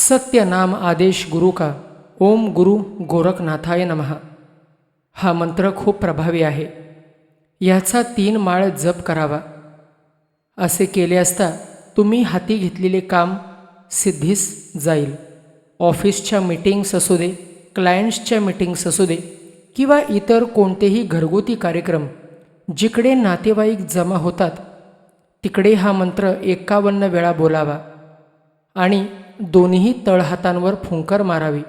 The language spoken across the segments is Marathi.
सत्य नाम आदेश गुरु का? ओम गुरु गोरखनाथाय नमः. हा मंत्र खूप प्रभावी आहे. याचा तीन माळ जप करावा. असे केले असता तुम्ही हाती घेतलेले काम सिद्धीस जाईल. ऑफिसच्या मीटिंग्स असू दे क्लायंट्सच्या मीटिंग्स असू दे किंवा इतर कोणतेही घरगुती कार्यक्रम जिकडे नातेवाईक जमा होतात तिकडे हा मंत्र एकावन्न वेळा बोलावा. आणि दोन्ही तळहातांवर फुंकर मारावी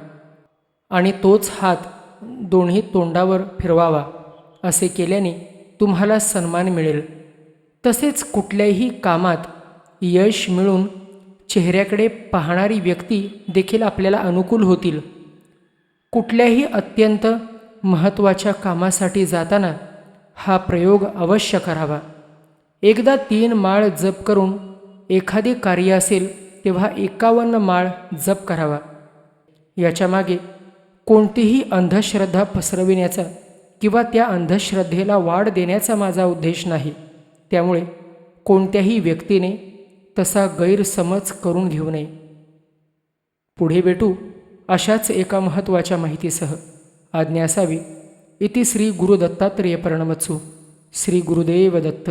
आणि तोच हात दोन्ही तोंडावर फिरवावा असे केल्याने तुम्हाला सन्मान मिळेल. तसेच कुठल्याही कामात यश मिळून चेहऱ्याकडे पाहणारी व्यक्ती देखील आपल्याला अनुकूल होतील. कुठल्याही अत्यंत महत्त्वाच्या कामासाठी जाताना हा प्रयोग अवश्य करावा. एकदा तीन माळ जप करून एखादे कार्य असेल तेव्हा एकावन्न माळ जप करावा. याच्यामागे कोणतीही अंधश्रद्धा पसरविण्याचा किंवा त्या अंधश्रद्धेला वाढ देण्याचा माझा उद्देश नाही. त्यामुळे कोणत्याही व्यक्तीने तसा गैरसमज करून घेऊ नये. पुढे भेटू अशाच एका महत्त्वाच्या माहितीसह. आज्ञा असावी. इति श्री गुरुदत्तात्रेय प्रणमत्सू श्री गुरुदेव दत्त